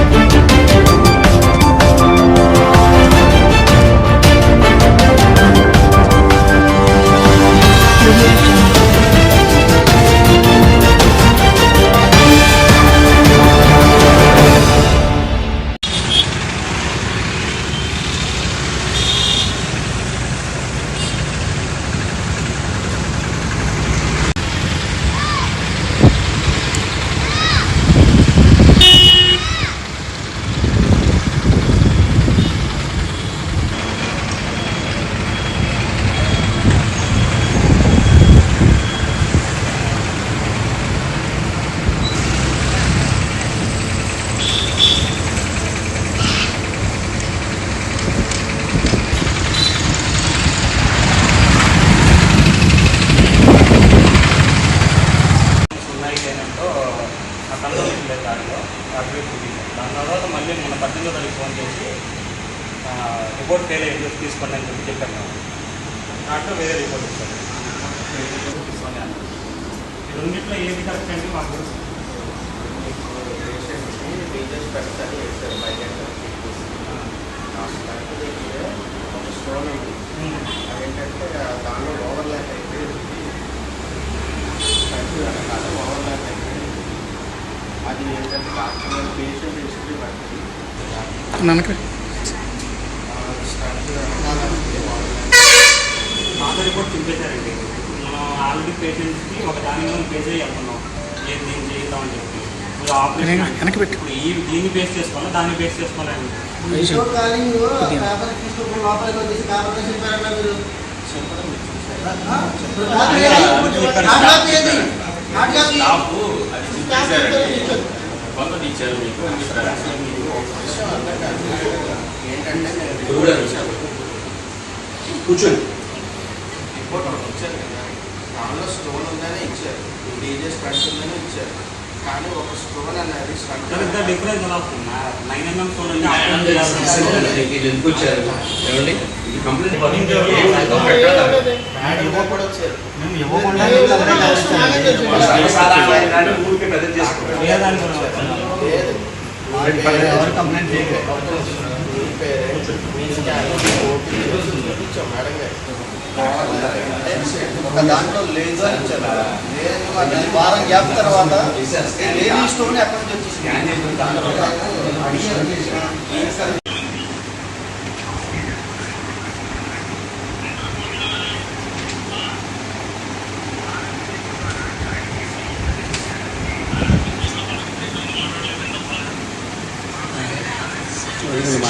ఉన్నాయి మళ్ళీ మన పద్దెనిమిది తారీఖు ఫోన్ చేసి రిపోర్ట్ ఫెయిల్ అయ్యింది తీసుకోండి అని చెప్పి చెప్పాను మేము. దాంట్లో వేరే రిపోర్ట్ ఇస్తాను రెండింటిలో ఏది కరెక్ట్ అంటే మాకు పేషెంట్ని రీజెస్ వేస్తారు బయట ఒక స్టోన్ ఉంది అదేంటంటే దానిలో ఓవర్ ల్యాప్ అయిపోయింది కంటి వెనకాల ఓవర్ ల్యాప్ అయిపోయింది అది ఏంటంటే డాక్టర్ పేషెంట్ హిస్టరీ బట్టి స్టంట్ మాత రిపోర్ట్ చింపేశారండి మనం ఆల్రెడీ పేషెంట్స్కి ఒక దాని మీద పే చేయాలనుకున్నాం దీన్ని చేద్దామని చెప్పి ఇప్పుడు ఆపరేషన్ ఇప్పుడు ఈ దీన్ని బేస్ చేసుకోవాలా దాన్ని బేస్ అది ఇచ్చారు మీకు. కూర్చోండి. రిపోర్ట్ ఇచ్చారు కదా. దానిలో స్టోన్ ఉందనే ఇచ్చారు. డీజే స్టంట్ ఉందని ఇచ్చారు. కానీ ఒక స్టోన్ అనేది stent difference nine MM stone ఎందుకు వచ్చారు? ఏమండి? కంప్లీట్ వచ్చారు ఇవ్వకుండా ఎవరు కంప్లైంట్ ఒక దాంట్లో లేదు అని ఇచ్చారు వారం గ్యాప్ తర్వాత లేని స్టోన్ ఎక్కడి నుంచి వచ్చేసింది స్కాన్ చేసిన దాంట్లో అడిగారు మాట్లాడారు స్టోన్ ఉందా లేదా చూపించమంటారా? మార్చానని చెప్పి మీరు చెప్తున్నారు నాలెడ్జ్ ఉన్నాడు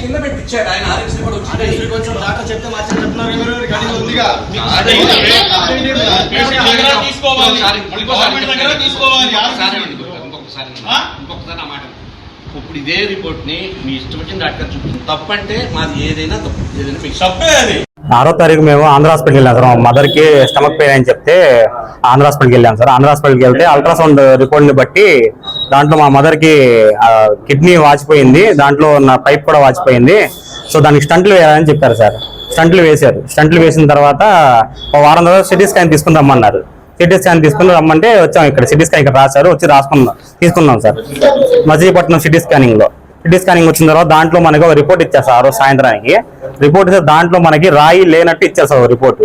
కింద ఆయన ఆర్ఎక్స్ కూడా వచ్చింది. కొంచెం చెప్తే చెప్తున్నారు ఇంకొకసారి మాట ఇప్పుడు ఇదే రిపోర్ట్ని మీ ఇష్టం వచ్చిన డాక్టర్ చూపించింది. తప్పంటే మాది ఏదైనా తప్పు. ఏదైనా మీకు తప్పే అది. ఆరో తారీఖు మేము ఆంధ్ర హాస్పిటల్కి వెళ్ళాం సార్. మదర్కి స్టమక్ పెయిన్ అని చెప్తే ఆంధ్ర హాస్పిటల్కి వెళ్ళాం సార్. ఆంధ్ర హాస్పిటల్కి వెళ్తే అల్ట్రాసౌండ్ రిపోర్ట్ని బట్టి దాంట్లో మా మదర్కి కిడ్నీ వాచిపోయింది. దాంట్లో నా పైప్ కూడా వాచిపోయింది. సో దానికి స్టంట్లు వేయాలని చెప్పారు సార్. స్టంట్లు వేశారు. స్టంట్లు వేసిన తర్వాత ఒక వారం తర్వాత సిటీ స్కాన్ తీసుకుని రమ్మన్నారు. సిటీ స్కాన్ తీసుకుని రమ్మంటే వచ్చాం ఇక్కడ. సిటీ స్కాన్ ఇక్కడ రాశారు. వచ్చి రాసుకున్నాం తీసుకున్నాం సార్. మచిలీపట్నం సిటీ స్కానింగ్లో. సిటీ స్కానింగ్ వచ్చిన తర్వాత దాంట్లో మనకి ఒక రిపోర్ట్ ఇచ్చారు సార్ ఆ రోజు సాయంత్రానికి. రిపోర్ట్ ఇస్తే దాంట్లో మనకి రాయి లేనట్టు ఇచ్చారు సార్ రిపోర్ట్.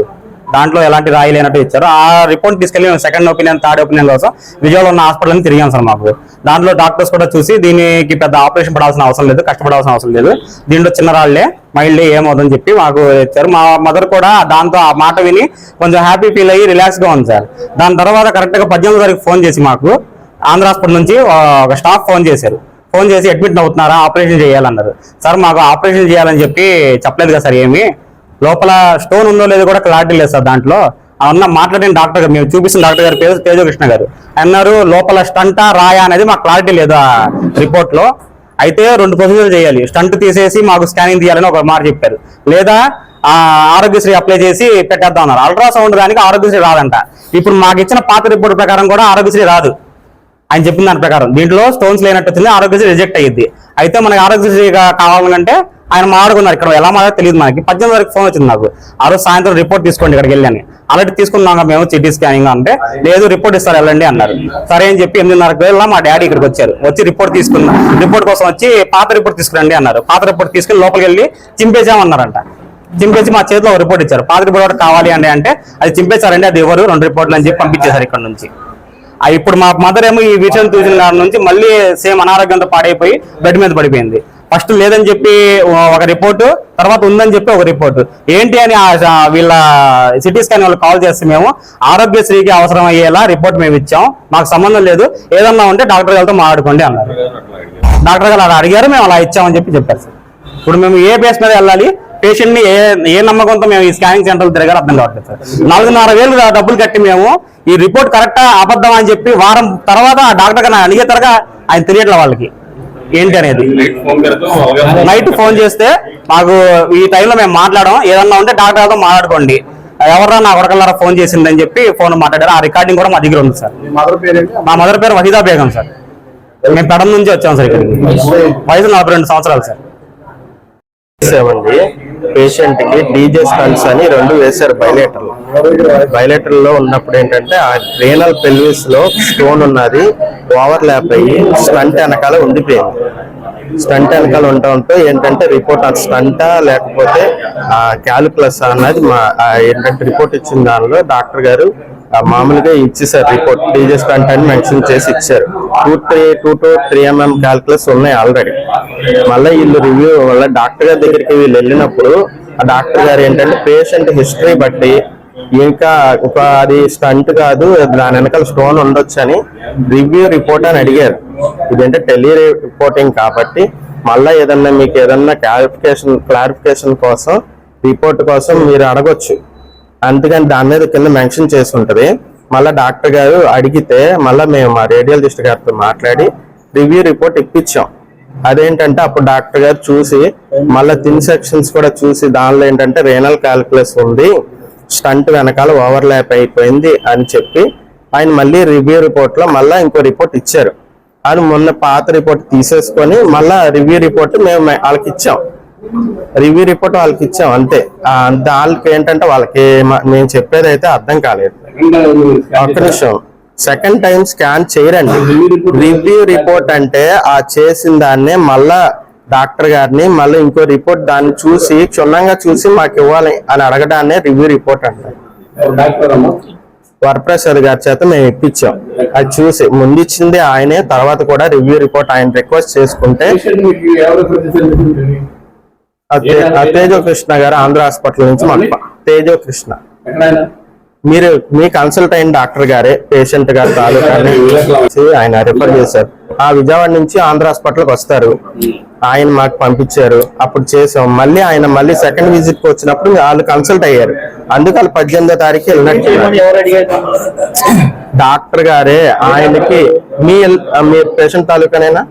దాంట్లో ఎలాంటి రాయి లేనట్టు ఇచ్చారు. ఆ రిపోర్ట్ తీసుకెళ్ళి మేము సెకండ్ ఒపీనియన్ థర్డ్ ఒపీనియన్ కోసం విజయవాడ ఉన్న హాస్పిటల్ని తిరిగాం సార్ మాకు. దాంట్లో డాక్టర్స్ కూడా చూసి దీనికి పెద్ద ఆపరేషన్ పడాల్సిన అవసరం లేదు కష్టపడాల్సిన అవసరం లేదు. దీంట్లో చిన్న రాళ్ళే మైల్డ్ ఏమవుతుందని చెప్పి మాకు ఇచ్చారు. మా మదర్ కూడా దాంతో ఆ మాట విని కొంచెం హ్యాపీ ఫీల్ అయ్యి రిలాక్స్గా ఉంది సార్. దాని తర్వాత కరెక్ట్గా పద్దెనిమిది తారీఖు ఫోన్ చేసి మాకు ఆంధ్ర హాస్పిటల్ నుంచి ఒక స్టాఫ్ ఫోన్ చేశారు. ఫోన్ చేసి అడ్మిట్ అవుతున్నారా? ఆపరేషన్ చేయాలన్నారు. సార్ మాకు ఆపరేషన్ చేయాలని చెప్పి చెప్పలేదు కదా సార్ ఏమి. లోపల స్టోన్ ఉందో లేదో కూడా క్లారిటీ లేదు సార్ దాంట్లో. అన్న మాట్లాడిన డాక్టర్ గారు మేము చూపిస్తున్న డాక్టర్ గారు పేరు తేజకృష్ణ గారు. అన్నారు లోపల స్టంటా రాయా? అనేది మాకు క్లారిటీ లేదు ఆ రిపోర్ట్లో. అయితే రెండు ప్రొసీజర్ చేయాలి. స్టంట్ తీసేసి మాకు స్కానింగ్ తీయాలని ఒక మాట చెప్పారు. లేదా ఆరోగ్యశ్రీ అప్లై చేసి పెట్టేద్దాం అన్నారు. అల్ట్రాసౌండ్ దానికి ఆరోగ్యశ్రీ రాదంట. ఇప్పుడు మాకు ఇచ్చిన పాత రిపోర్ట్ ప్రకారం కూడా ఆరోగ్యశ్రీ రాదు. ఆయన చెప్పిన దాని ప్రకారం. దీంట్లో స్టోన్స్ లేనట్టు వచ్చింది ఆరోగ్యశ్రీ రిజెక్ట్ అయ్యింది అయితే మనకి ఆరోగ్యశ్రీగా కావాలంటే ఆయన మాట్లాడుకున్నారు ఇక్కడ. ఎలా మాట్లాడో తెలియదు మనకి. పద్దెనిమిది వరకు ఫోన్ వచ్చింది నాకు. ఆ రోజు సాయంత్రం రిపోర్ట్ తీసుకోండి ఇక్కడికి వెళ్ళాను అలాంటి తీసుకున్నాక మేము సిటీ స్కానింగ్ అంటే. లేదు రిపోర్ట్ ఇస్తారు వెళ్ళండి అన్నారు. సరే అని చెప్పి ఎనిమిదిన్నరకు వెళ్ళా మా డాడీ ఇక్కడికి వచ్చారు. వచ్చి రిపోర్ట్ తీసుకున్నా. రిపోర్ట్ కోసం వచ్చి పాత రిపోర్ట్ తీసుకురండి అన్నారు. పాత రిపోర్ట్ తీసుకుని లోపలికి వెళ్ళి చింపేసామన్నారంట చింపేసి మా చేతిలో ఒక రిపోర్ట్ ఇచ్చారు. పాత రిపోర్ట్ ఒకటి కావాలి అండి అంటే అది చింపేశారండి అది ఎవరు? రెండు రిపోర్ట్లు అని చెప్పి పంపించేశారు ఇక్కడ నుంచి. ఇప్పుడు మా మదర్ ఏమో ఈ విషయం చూసిన నుంచి మళ్ళీ సేమ్ అనారోగ్యంతో పాడైపోయి బెడ్ మీద పడిపోయింది. ఫస్ట్ లేదని చెప్పి ఒక రిపోర్టు తర్వాత ఉందని చెప్పి ఒక రిపోర్టు. ఏంటి అని వీళ్ళ సిటీ స్కాన్ వాళ్ళు కాల్ చేస్తే మేము ఆరోగ్యశ్రీకి అవసరం అయ్యేలా రిపోర్ట్ మేము ఇచ్చాం. మాకు సంబంధం లేదు. ఏదన్నా ఉంటే డాక్టర్ గారితో మాట్లాడుకోండి అన్నారు. డాక్టర్ గారు అలా అడిగారు మేము అలా ఇచ్చామని చెప్పి చెప్పారు సార్. ఇప్పుడు మేము ఏ బేస్ మీద వెళ్ళాలి? పేషెంట్ని ఏ ఏ నమ్మకంతో మేము ఈ స్కానింగ్ సెంటర్ తిరగాలి అర్థం కావట్లేదు సార్. నాలుగున్నర వేలు డబ్బులు కట్టి మేము ఈ రిపోర్ట్ కరెక్టా అబద్ధం అని చెప్పి వారం తర్వాత ఆ డాక్టర్ గారిని అడిగే తరగా ఆయన తెలియట్లే వాళ్ళకి. ఏంటి అనేది నైట్ ఫోన్ చేస్తే మాకు ఈ టైంలో మేము మాట్లాడడం ఏదన్నా ఉంటే డాక్టర్ గారితో మాట్లాడుకోండి. ఎవరన్నా నా కొడకల్లారా ఫోన్ చేసిందని చెప్పి ఫోన్ మాట్లాడారు. ఆ రికార్డింగ్ కూడా మా దగ్గర ఉంది సార్. మా మదర్ పేరు వహీదా బేగం సార్. మేము పెడం నుంచి వచ్చాం సార్ ఇక్కడికి. వయసు? నలభై రెండు సంవత్సరాలు సార్. పేషెంట్కి డీజే స్టన్స్ అని రెండు వేశారు బయలేటర్ బయలేటర్లో ఉన్నప్పుడు ఏంటంటే ఆ రేనల్ పెల్విస్లో స్టోన్ ఉన్నది ఓవర్ ల్యాప్ అయ్యి స్టంట్ వెనకాల ఉండిపోయింది. స్టంట్ వెనకాల ఉండటంతో ఏంటంటే రిపోర్ట్ అది స్టంటా లేకపోతే క్యాలిక్యులస్ అన్నది మా ఏంటంటే రిపోర్ట్ ఇచ్చిన దానిలో డాక్టర్ గారు మామూలుగా ఇచ్చేసారు రిపోర్ట్ డీజే స్టంట్ అని మెన్షన్ చేసి ఇచ్చారు. Two three two two three mm calculus ఉన్నాయి ఆల్రెడీ మళ్ళీ వీళ్ళు రివ్యూ వల్ల డాక్టర్ గారి దగ్గరికి వీళ్ళు వెళ్ళినప్పుడు ఆ డాక్టర్ గారు ఏంటంటే పేషెంట్ హిస్టరీ బట్టి ఇంకా ఒక అది స్టంట్ కాదు దాని వెనకాల స్టోన్ ఉండొచ్చు అని రివ్యూ రిపోర్ట్ అని అడిగారు. ఇదంటే టెలి రిపోర్టింగ్ కాబట్టి మళ్ళీ ఏదన్నా మీకు ఏదన్నా క్లారిఫికేషన్ క్లారిఫికేషన్ కోసం రిపోర్ట్ కోసం మీరు అడగొచ్చు. అందుకని దాని మీద కింద మెన్షన్ చేసి ఉంటది. మళ్ళీ డాక్టర్ గారు అడిగితే మళ్ళీ మేము మా రేడియాలజిస్ట్ గారితో మాట్లాడి రివ్యూ రిపోర్ట్ ఇప్పించాం. అదేంటంటే అప్పుడు డాక్టర్ గారు చూసి మళ్ళీ థిన్ సెక్షన్స్ కూడా చూసి దానిలో ఏంటంటే రేనల్ క్యాల్కులస్ ఉంది స్టంట్ వెనకాల ఓవర్ ల్యాప్ అయిపోయింది అని చెప్పి ఆయన మళ్ళీ రివ్యూ రిపోర్ట్లో మళ్ళీ ఇంకో రిపోర్ట్ ఇచ్చారు. అని మొన్న పాత రిపోర్ట్ తీసేసుకొని మళ్ళీ రివ్యూ రిపోర్ట్ మేము వాళ్ళకి ఇచ్చాం. రివ్యూ రిపోర్ట్ వాళ్ళకి ఇచ్చాం అంతే. దానికి ఏంటంటే వాళ్ళకి మేము చెప్పేది అయితే అర్థం కాలేదు. ఒక్క నిమిషం. సెకండ్ టైం స్కాన్ చేయరండి. రివ్యూ రిపోర్ట్ అంటే ఆ చేసిన దాన్నే మళ్ళా డాక్టర్ గారిని మళ్ళీ ఇంకో రిపోర్ట్ దాన్ని చూసి క్షుణ్ణంగా చూసి మాకు ఇవ్వాలి అని అడగడాన్నే రివ్యూ రిపోర్ట్ అంటారు వరప్రసాద్ గారి చేత మేము ఇప్పించాం. అది చూసి ముందు ఇచ్చింది ఆయనే తర్వాత కూడా రివ్యూ రిపోర్ట్ ఆయన రిక్వెస్ట్ చేసుకుంటే తేజో కృష్ణ గారు ఆంధ్ర హాస్పిటల్ నుంచి మాకు తేజో కృష్ణ మీరు మీ కన్సల్ట్ అయిన డాక్టర్ గారే పేషెంట్ గారు తాలూకాని చూసి ఆయన రిఫర్ చేశారు. ఆ విజయవాడ నుంచి ఆంధ్ర హాస్పిటల్కి వస్తారు. ఆయన మాకు పంపించారు. అప్పుడు చేసాం మళ్ళీ ఆయన మళ్ళీ సెకండ్ విజిట్కి వచ్చినప్పుడు వాళ్ళు కన్సల్ట్ అయ్యారు. అందుకు వాళ్ళు పద్దెనిమిదో తారీఖు వెళ్ళినట్టు డాక్టర్ గారే ఆయనకి మీ మీ పేషెంట్ తాలూకానేనా?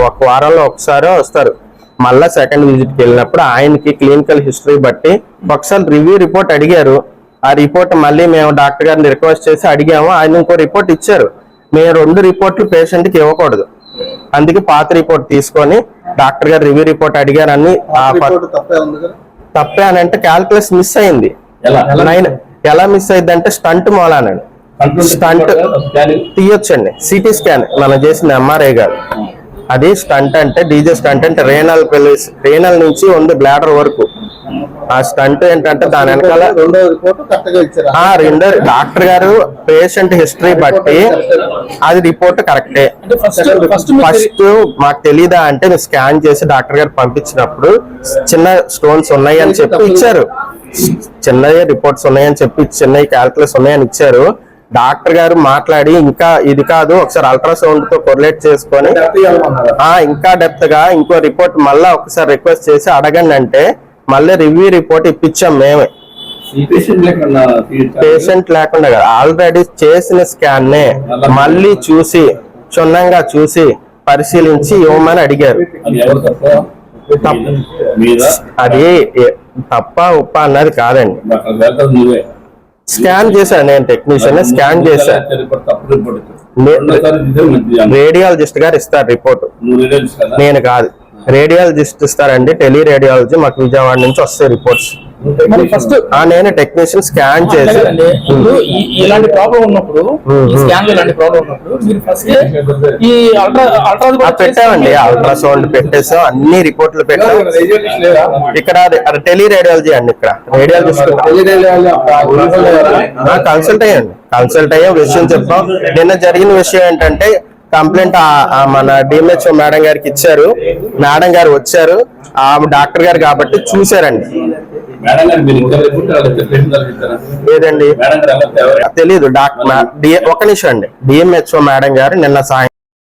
ఒక వారంలో ఒకసారి వస్తారు. మళ్ళా సెకండ్ విజిట్కి వెళ్ళినప్పుడు ఆయనకి క్లినికల్ హిస్టరీ బట్టి ఒకసారి రివ్యూ రిపోర్ట్ అడిగారు. ఆ రిపోర్ట్ మళ్ళీ మేము డాక్టర్ గారిని రిక్వెస్ట్ చేసి అడిగాము. ఆయన ఇంకో రిపోర్ట్ ఇచ్చారు. మేము రెండు రిపోర్ట్లు పేషెంట్కి ఇవ్వకూడదు. అందుకే పాత రిపోర్ట్ తీసుకొని డాక్టర్ గారు రివ్యూ రిపోర్ట్ అడిగారని ఆ ప- రిపోర్ట్ తప్పే అని అంటే క్యాల్కులస్ మిస్ అయింది. ఎలా? మిస్ అయింది? అంటే స్టంట్ మూలానండి స్టంట్ తీయొచ్చండి. సిటీ స్కాన్ మనం చేసిన ఎంఆర్ఐ గారు. అది స్టంట్ అంటే డీజే స్టంట్ అంటే రేనల్ పెలిస్ రేనల్ నుంచి ఉంది బ్లాడర్ వరకు. ఆ స్టంట్ ఏంటంటే దాని వెనకాల రెండో డాక్టర్ గారు పేషెంట్ హిస్టరీ బట్టి అది రిపోర్ట్ కరెక్టే. ఫస్ట్ మాకు తెలీదా అంటే మీరు స్కాన్ చేసి డాక్టర్ గారు పంపించినప్పుడు చిన్న స్టోన్స్ ఉన్నాయి అని చెప్పి ఇచ్చారు. చిన్నవి రిపోర్ట్స్ ఉన్నాయని చెప్పి చిన్నవి క్యాల్కులస్ ఉన్నాయని ఇచ్చారు. డాక్టర్ గారు మాట్లాడి ఇంకా ఇది కాదు ఒకసారి అల్ట్రాసౌండ్తో కొరిలేట్ చేసుకొని ఇంకా డెప్త్గా ఇంకో రిపోర్ట్ మళ్ళా ఒకసారి రిక్వెస్ట్ చేసి అడగండి అంటే మళ్ళీ రివ్యూ రిపోర్ట్ ఇప్పించాం మేమే. పేషెంట్ లేకుండా కదా ఆల్రెడీ చేసిన స్కాన్ నే మళ్ళీ చూసి క్షుణ్ణంగా చూసి పరిశీలించి ఇవ్వమని అడిగారు. అది తప్ప? ఉప్ప అన్నది కాదండి. స్కాన్ చేశాను నేను టెక్నీషియన్ స్కాన్ చేశాను. రేడియాలజిస్ట్ గారు ఇస్తారు రిపోర్ట్ నేను కాదు. రేడియాలజిస్ట్ ఇస్తారండి టెలి రేడియాలజీ మాకు విజయవాడ నుంచి వస్తాయి రిపోర్ట్స్ ఫస్ట్ ఆ నేను టెక్నీషియన్ స్కాన్ చేసి. ఇలాంటి ప్రాబ్లం ఉన్నప్పుడు స్కాన్లో ఇలాంటి ప్రాబ్లం ఉన్నప్పుడు మీరు ఫస్ట్ ఈ అల్ట్రా అల్ట్రా ఆ పెట్టామండి. అల్ట్రాసౌండ్ పెట్టేసాం అన్ని రిపోర్ట్లు పెట్టాం. ఇక్కడ టెలి రేడియాలజీ అండి ఇక్కడ. రేడియాలజిస్ట్ కన్సల్ట్ అయ్యండి కన్సల్ట్ అయ్యాం. విషయం చెప్పాం. నిన్న జరిగిన విషయం ఏంటంటే కంప్లైంట్ మన డిఎంహెచ్ఓ మేడం గారికి ఇచ్చారు. మేడం గారు వచ్చారు. ఆమె డాక్టర్ గారు కాబట్టి చూసారండి లేదండి. తెలీదు డాక్టర్ ఒక నిమిషం అండి. డిఎంహెచ్ఓ మేడం గారు నిన్న సాయం